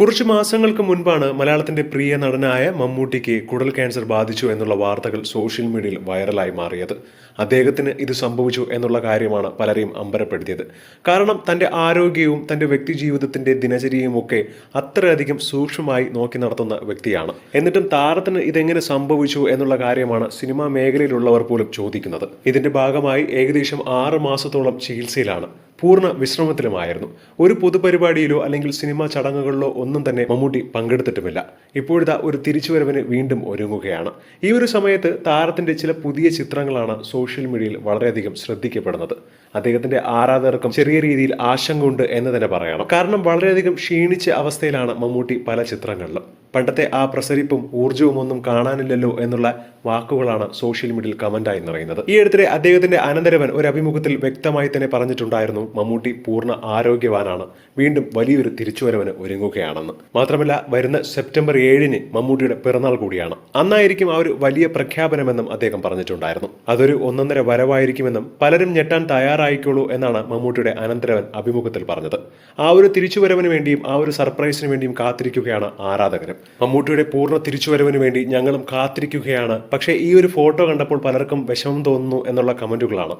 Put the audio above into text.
കുറച്ച് മാസങ്ങൾക്ക് മുൻപാണ് മലയാളത്തിന്റെ പ്രിയ നടനായ മമ്മൂട്ടിക്ക് കുടൽ ക്യാൻസർ ബാധിച്ചു എന്നുള്ള വാർത്തകൾ സോഷ്യൽ മീഡിയയിൽ വൈറലായി മാറിയത്. അദ്ദേഹത്തിന് ഇത് സംഭവിച്ചു എന്നുള്ള കാര്യമാണ് പലരെയും അമ്പരപ്പെടുത്തിയത്. കാരണം തന്റെ ആരോഗ്യവും തന്റെ വ്യക്തി ജീവിതത്തിന്റെ ദിനചര്യയും ഒക്കെ അത്രയധികം സൂക്ഷ്മമായി നോക്കി നടത്തുന്ന വ്യക്തിയാണ്. എന്നിട്ടും താരത്തിന് ഇതെങ്ങനെ സംഭവിച്ചു എന്നുള്ള കാര്യമാണ് സിനിമാ മേഖലയിലുള്ളവർ പോലും ചോദിക്കുന്നത്. ഇതിന്റെ ഭാഗമായി ഏകദേശം ആറ് മാസത്തോളം ചികിത്സയിലാണ്. പൂർണ വിശ്രമത്തിലുമായിരുന്നു. ഒരു പൊതുപരിപാടിയിലോ അല്ലെങ്കിൽ സിനിമാ ചടങ്ങുകളിലോ ഒന്നും തന്നെ മമ്മൂട്ടി പങ്കെടുത്തിട്ടുമില്ല. ഇപ്പോഴത്തെ ഒരു തിരിച്ചുവരവിന് വീണ്ടും ഒരുങ്ങുകയാണ്. ഈ ഒരു സമയത്ത് താരത്തിന്റെ ചില പുതിയ ചിത്രങ്ങളാണ് സോഷ്യൽ മീഡിയയിൽ വളരെയധികം ശ്രദ്ധിക്കപ്പെടുന്നത്. അദ്ദേഹത്തിന്റെ ആരാധകർക്കും ചെറിയ രീതിയിൽ ആശങ്ക ഉണ്ട് എന്ന് തന്നെ പറയണം. കാരണം വളരെയധികം ക്ഷീണിച്ച അവസ്ഥയിലാണ് മമ്മൂട്ടി പല ചിത്രങ്ങളിലും. പണ്ടത്തെ ആ പ്രസരിപ്പും ഊർജവും ഒന്നും കാണാനില്ലല്ലോ എന്നുള്ള വാക്കുകളാണ് സോഷ്യൽ മീഡിയയിൽ കമന്റായി നിറയുന്നത്. ഈ അടുത്തിടെ അദ്ദേഹത്തിന്റെ അനന്തരവൻ ഒരു അഭിമുഖത്തിൽ വ്യക്തമായി തന്നെ പറഞ്ഞിട്ടുണ്ടായിരുന്നു മമ്മൂട്ടി പൂർണ ആരോഗ്യവാനാണ്. വീണ്ടും വലിയൊരു തിരിച്ചുവരവിന് ഒരുങ്ങുകയാണെന്ന്. മാത്രമല്ല വരുന്ന സെപ്റ്റംബർ ഏഴിന് മമ്മൂട്ടിയുടെ പിറന്നാൾ കൂടിയാണ്. അന്നായിരിക്കും ആ ഒരു വലിയ പ്രഖ്യാപനമെന്നും അദ്ദേഹം പറഞ്ഞിട്ടുണ്ടായിരുന്നു. അതൊരു ഒന്നൊന്നര വരവായിരിക്കുമെന്നും പലരും ഞെട്ടാൻ തയ്യാറായിക്കോളൂ എന്നാണ് മമ്മൂട്ടിയുടെ അനന്തരവൻ അഭിമുഖത്തിൽ പറഞ്ഞത്. ആ ഒരു തിരിച്ചുവരവിന് വേണ്ടിയും ആ ഒരു സർപ്രൈസിന് വേണ്ടിയും കാത്തിരിക്കുകയാണ് ആരാധകരും. മമ്മൂട്ടിയുടെ പൂർണ തിരിച്ചുവരവിന് വേണ്ടി ഞങ്ങളും കാത്തിരിക്കുകയാണ്. പക്ഷേ ഈ ഒരു ഫോട്ടോ കണ്ടപ്പോൾ പലർക്കും വിഷമം തോന്നുന്നു എന്നുള്ള കമന്റുകളാണ്.